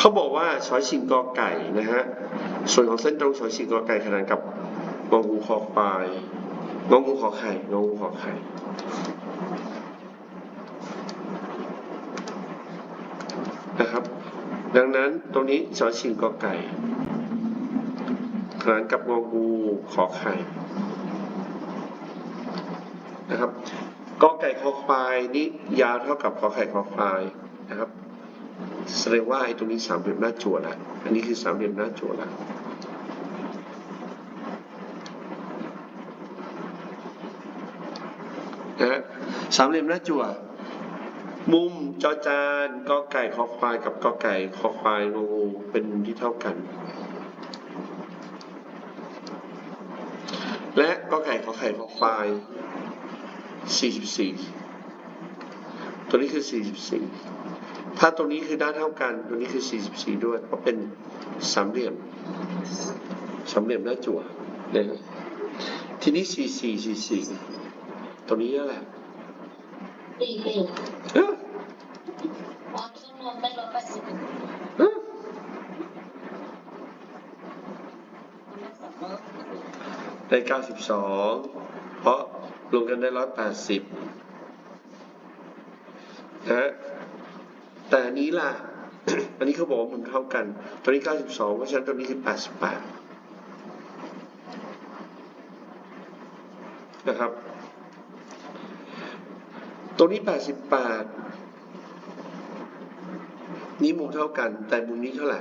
เขาบอกว่าชอยชิงกอไก่นะฮะ ส่วนของเส้นตรงชอยชิงกอไก่ขนานกับงองูคอควายงองูขอไข่งองูขอไข่นะครับ ดังนั้นตรงนี้ชอยชิงกอไก่ขนานกับงองูขอไข่นะครับกอไก่คอควายนี่ยาวเท่ากับขอไข่คอควายนะครับ แสดงว่าไอ้ตรงนี้สามเหลี่ยมหน้าจั่วละอันนี้คือสามเหลี่ยมหน้าจั่วละนะสามเหลี่ยมหน้าจั่วมุมจอจานกอไก่คอควายกับกอไก่คอควายงองูเป็นมุมที่เท่ากัน และกอไก่ขอไข่คอควาย 44 ตัวนี้คือ 44 ถ้าตรงนี้คือด้านเท่ากัน ตรงนี้คือ 44 ด้วย เพราะเป็นสามเหลี่ยมสามเหลี่ยมหน้าจั่วนะฮะทีนี้ 44 44 ตรงนี้นั่นแหละสี่สี่เอ้อความซึ่งรวมได้ร้อยแปดสิบเอ้อได้ 92 เพราะรวมกันได้ 180นะฮะ อันนี้ล่ะ อันนี้เขาบอกว่ามันเท่ากันตัวนี้ 92 เพราะฉะนั้นตัวนี้คือ 88 นะครับ ตรงนี้ 88 นี่มุมเท่ากัน แต่มุมนี้เท่าไหร่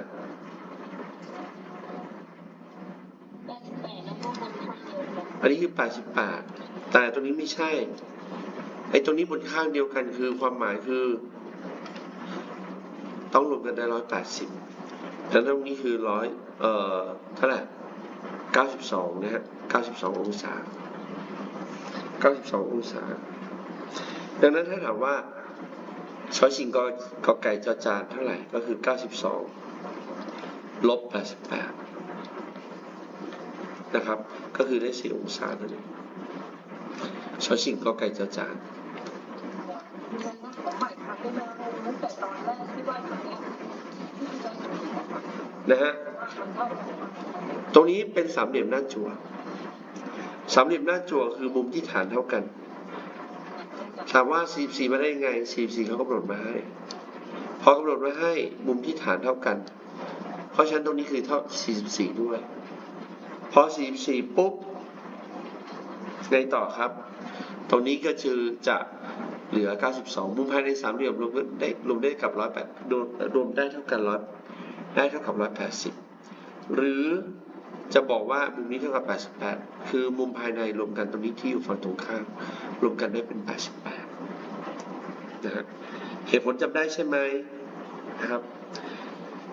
แปดสิบแปดแล้วก็บนข้างเดียวกันอันนี้คือ 88 แต่ตัวนี้ไม่ใช่ ไอ้ตัวนี้บนข้างเดียวกันคือความหมายคือ ต้องรวมกันได้180แปดสิบแล้วตรงนี้คือร้อยเอ่อเท่าไหร่92นะฮะ92องศา92องศา ดังนั้นถ้าถามว่าช้อยชิงกอกอไก่จอจานเท่าไหร่ก็คือ92ลบ88นะครับ ก็คือได้4องศานั่นเองช้อยชิงกอไก่จอจานขอใหม่ค่ะได้ไหมตั้งแต่ตอ นะฮะตรงนี้เป็นสามเหลี่ยมหน้าจั่วสามเหลี่ยมหน้าจั่วคือมุมที่ฐานเท่ากันถามว่า44มาได้ยังไง44เขากำหนดมาให้พอกำหนดมาให้มุมที่ฐานเท่ากัน เพราะฉะนั้นตรงนี้คือเท่า 44 ด้วย พอ 44 ปุ๊บไงต่อครับ ตรงนี้ก็คือจะ เหลือ 92 มุมภายในสามเหลี่ยมรวมได้รวมได้กับ 108รวมรวมได้เท่ากัน100ได้เท่ากับ 180 หรือจะบอกว่ามุมนี้เท่ากับ 88 คือมุมภายในรวมกันตรงนี้ที่อยู่ฝั่งตรงข้ามรวมกันได้เป็น 88 นะฮะเหตุผลจำได้ใช่ไหมนะครับ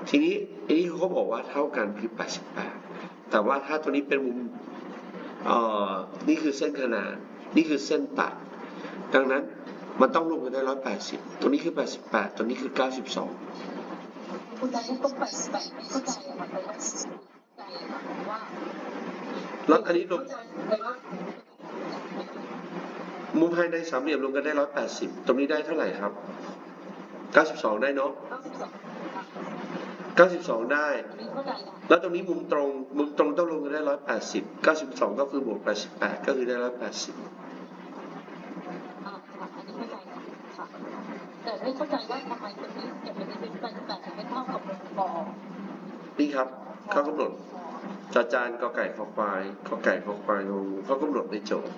ทีนี้อันนี้เขาบอกว่าเท่ากันคือ 88 แต่ว่าถ้าตัวนี้เป็นมุมอ่อนี่คือเส้นขนาน นี่คือเส้นตัด ดังนั้น มันต้องรวมกันได้180ตัวนี้คือ88ตัวนี้คือ92คุณใจต้องแปดสิบแปดไม่เข้าใจอะมันเป็นว่าใจอะว่าแล้วอันนี้รวมเข้าใจแต่ว่ามุมภายในสามเหลี่ยมรวมกันได้180ตรงนี้ได้เท่าไหร่ครับ92ได้เนาะเก้าสิบสองค่ะ92ได้อันนี้เข้าใจนะแล้วตรงนี้มุมตรง มุมตรงต้องรวมกันได้180 92ก็คือบวก88ก็คือได้180อ่าค่ะอันนี้เข้าใจ ค่ะ แต่ไม่เข้าใจว่าทำไมคนนี้เก็บเป็นเป็นแปดสิบแปดถึงไม่เท่ากับวงกลมนี่ครับเขากำหนดจาจานกอไก่คอควายกอไก่คอควายงองูเขากำหนดในโจทย์